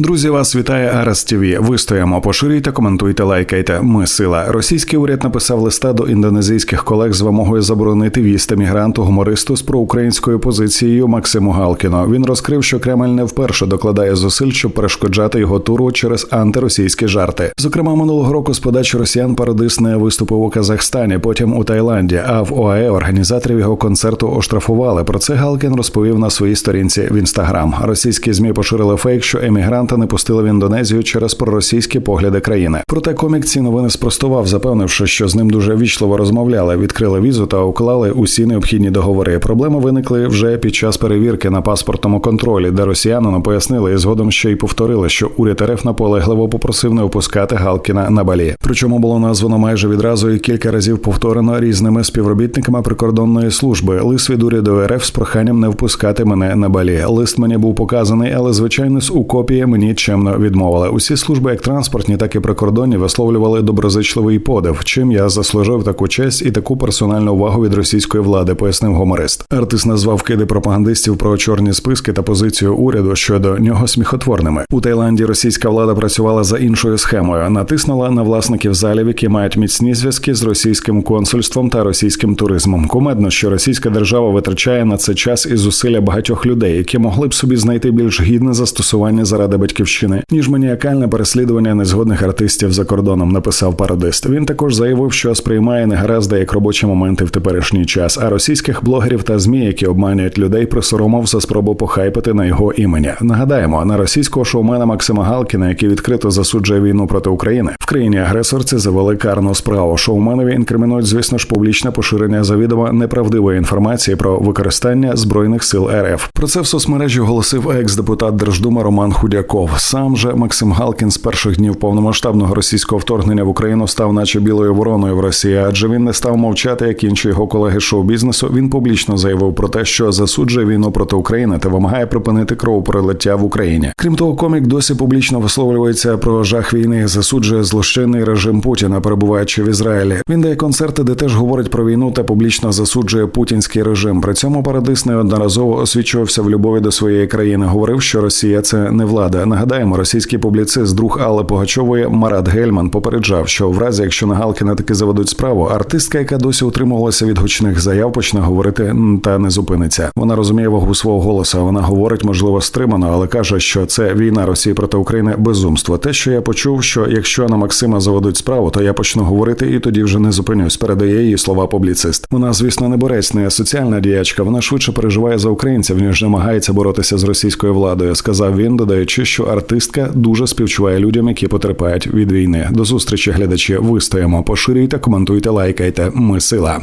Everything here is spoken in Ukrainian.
Друзі, вас вітає Арас ТВ. Вистоїмо, поширюйте, коментуйте, лайкайте. Ми сила. Російський уряд написав листа до індонезійських колег з вимогою заборонити віст емігранту гумористу з проукраїнською позицією Максиму Галкіну. Він розкрив, що Кремль не вперше докладає зусиль, щоб перешкоджати його туру через антиросійські жарти. Зокрема, минулого року з подачі росіян пародис не виступив у Казахстані, потім у Таїланді. А в ОАЕ організаторів його концерту оштрафували. Про це Галкін розповів на своїй сторінці в інстаграм. Російські змі поширили фейк, що емігранта не пустили в Індонезію через проросійські погляди країни. Проте комік ці новини спростував, запевнивши, що з ним дуже вічливо розмовляли, відкрили візу та уклали усі необхідні договори. Проблеми виникли вже під час перевірки на паспортному контролі, де росіянину пояснили і згодом ще й повторили, що уряд РФ наполегливо попросив не опускати Галкіна на балі. Причому було названо майже відразу і кілька разів повторено різними співробітниками прикордонної служби. Лист від уряду РФ з проханням не впускати мене на балі. Лист мені був показаний, але звичайно з у копії мені чемно відмовили. Усі служби, як транспортні, так і прикордонні, висловлювали доброзичливий подив. Чим я заслужив таку честь і таку персональну увагу від російської влади, пояснив гуморист. Артист назвав киди пропагандистів про чорні списки та позицію уряду щодо нього сміхотворними. У Таїланді російська влада працювала за іншою схемою, натиснула на власників залів, які мають міцні зв'язки з російським консульством та російським туризмом. Кумедно, що російська держава витрачає на це час і зусилля багатьох людей, які могли б собі знайти більш гідне застосування заради батьківщини, ніж маніакальне переслідування незгодних артистів за кордоном. Написав пародист. Він також заявив, що сприймає негаразди як робочі моменти в теперішній час. А російських блогерів та змі, які обманюють людей, присоромив за спробу похайпити на його імені. Нагадаємо, на російського шоумена Максима Галкіна, який відкрито засуджує війну проти України, в країні агресорці завели карну справу. Шоуменові інкримінують, звісно ж, публічне поширення завідомо неправдивої інформації про використання збройних сил РФ. Про це в соцмережі оголосив екс-депутат Держдума Роман Худяков. Сам же Максим Галкін з перших днів повномасштабного російського вторгнення в Україну став, наче білою вороною в Росії, адже він не став мовчати, як інші його колеги шоу-бізнесу. Він публічно заявив про те, що засуджує війну проти України та вимагає припинити кровопролиття в Україні. Крім того, комік досі публічно висловлюється про жах війни, засуджує злочинний режим Путіна, перебуваючи в Ізраїлі. Він дає концерти, де теж говорить про війну та публічно засуджує путінський режим. При цьому парадис неодноразово освічувався в любові до своєї країни. Говорив, що Росія це не влада. Нагадаємо, російський публіцист, друг Алли Погачової Марат Гельман попереджав, що в разі, якщо на Галкіна таки заведуть справу, артистка, яка досі утримувалася від гучних заяв, почне говорити та не зупиниться. Вона розуміє вагу свого голосу. Вона говорить, можливо, стримано, але каже, що це війна Росії проти України безумство. Те, що я почув, що якщо на Максима заведуть справу, то я почну говорити і тоді вже не зупинюсь. Передає її слова публіцист. Вона, звісно, не борець, не соціальна діячка. Вона швидше переживає за українців, ніж намагається боротися з російською владою. Сказав він, додаючи, що артистка дуже співчуває людям, які потерпають від війни. До зустрічі, глядачі. Вистоїмо, поширюйте, коментуйте, лайкайте. Ми сила.